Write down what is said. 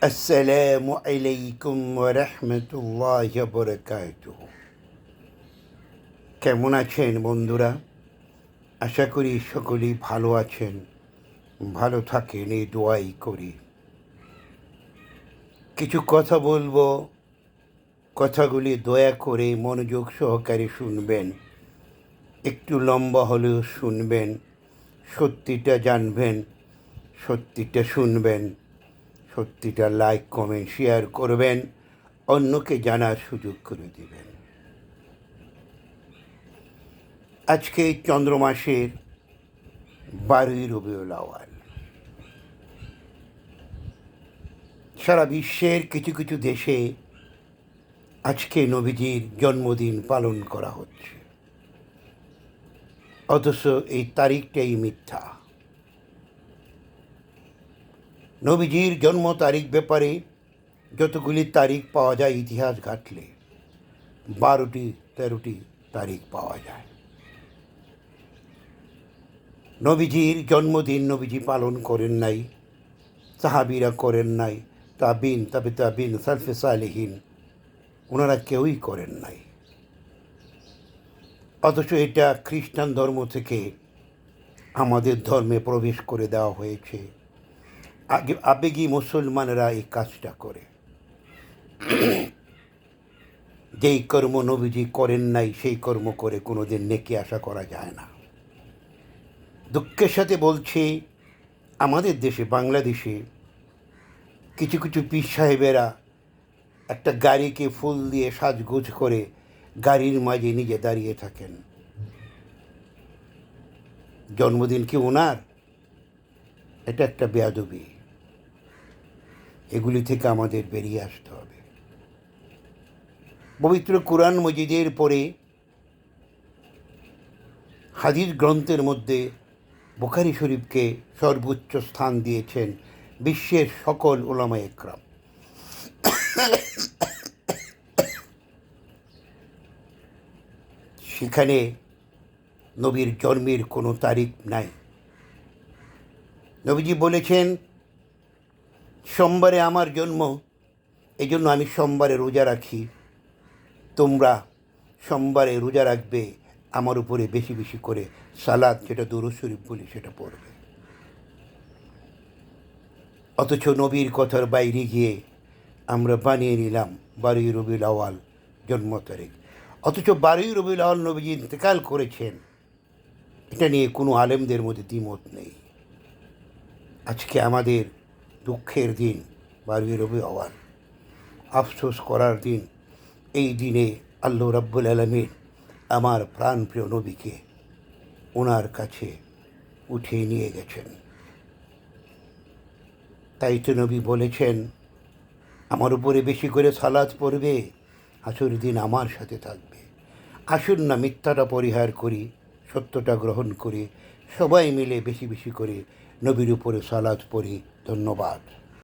আসসালামু আলাইকুম রহমতুল্লাহ বরকাত কেমন আছেন বন্ধুরা? আশা করি সকলেই ভালো আছেন। ভালো থাকেন, এই দোয়াই করি। কিছু কথা বলব। কথাগুলি দয়া করে মনোযোগ সহকারে শুনবেন। একটু লম্বা হলেও শুনবেন। সত্যিটা জানবেন, সত্যিটা শুনবেন। সত্যিটা লাইক, কমেন্ট, শেয়ার করবেন, অন্যকে জানার সুযোগ করে দেবেন। আজকে চন্দ্র মাসের বারোই রবিউল আওয়াল সারা বিশ্বের কিছু কিছু দেশে আজকে নবীজির জন্মদিন পালন করা হচ্ছে। অথচ এই তারিখটাই মিথ্যা। নবীজির জন্ম তারিখ ব্যাপারে যতগুলি তারিখ পাওয়া যায়, ইতিহাস ঘাটলে বারোটি, তেরোটি তারিখ পাওয়া যায়। নবীজির জন্মদিন নবীজি পালন করেন নাই, সাহাবিরা করেন নাই তা তাবিন, তবে তাবিন, সালফে সালেহীন, ওনারা কেউই করেন নাই। অথচ এটা খ্রিস্টান ধর্ম থেকে আমাদের ধর্মে প্রবেশ করে দেওয়া হয়েছে। আবেগী মুসলমানেরা এই কাজটা করে। যেই কর্ম নবীজি করেন নাই, সেই কর্ম করে কোনোদিন নেকি আশা করা যায় না। দুঃখের সাথে বলছি, আমাদের দেশে, বাংলাদেশে কিছু কিছু পীর সাহেবেরা একটা গাড়িকে ফুল দিয়ে সাজগোজ করে গাড়ির মাঝে নিজে দাঁড়িয়ে থাকেন। জন্মদিন কি ওনার? এটা একটা বেয়াদবি। এগুলি থেকে আমাদের বেরিয়ে আসতে হবে। পবিত্র কোরআন মজিদের পরে হাদিস গ্রন্থের মধ্যে বুখারি শরীফকে সর্বোচ্চ স্থান দিয়েছেন বিশ্বের সকল ওলামা একরাম। সেখানে নবীর জন্মের কোনো তারিখ নাই। নবীজি বলেছেন সোমবারে আমার জন্ম এই জন্য আমি সোমবারে রোজা রাখি। তোমরা সোমবারে রোজা রাখবে, আমার উপরে বেশি বেশি করে সালাদ, যেটা দুরু শরীফ বলি, সেটা পড়বে। অথচ নবীর কথার বাইরে গিয়ে আমরা বানিয়ে নিলাম বারোই রবিউল আওয়াল জন্ম তারিখ। অথচ বারোই রবিউল আওয়াল নবীজি ইন্তেকাল করেছেন। এটা নিয়ে কোনো আলেমদের মধ্যে দ্বিমত নেই। আজকে আমাদের দুঃখের দিন বারোই রবি আওয়াল আফসোস করার দিন, এই দিনে আল্লাহ রাব্বুল আলমীর আমার প্রাণপ্রিয় নবীকে ওনার কাছে উঠিয়ে নিয়ে গেছেন। তাই তো নবী বলেছেন, আমার উপরে বেশি করে সালাদ পড়বে আসর দিন আমার সাথে থাকবে। আসুন না মিথ্যাটা পরিহার করি, সত্যটা গ্রহণ করি, সবাই মিলে বেশি বেশি করে নবীর উপরে সালাদ পড়ি ধন্যবাদ।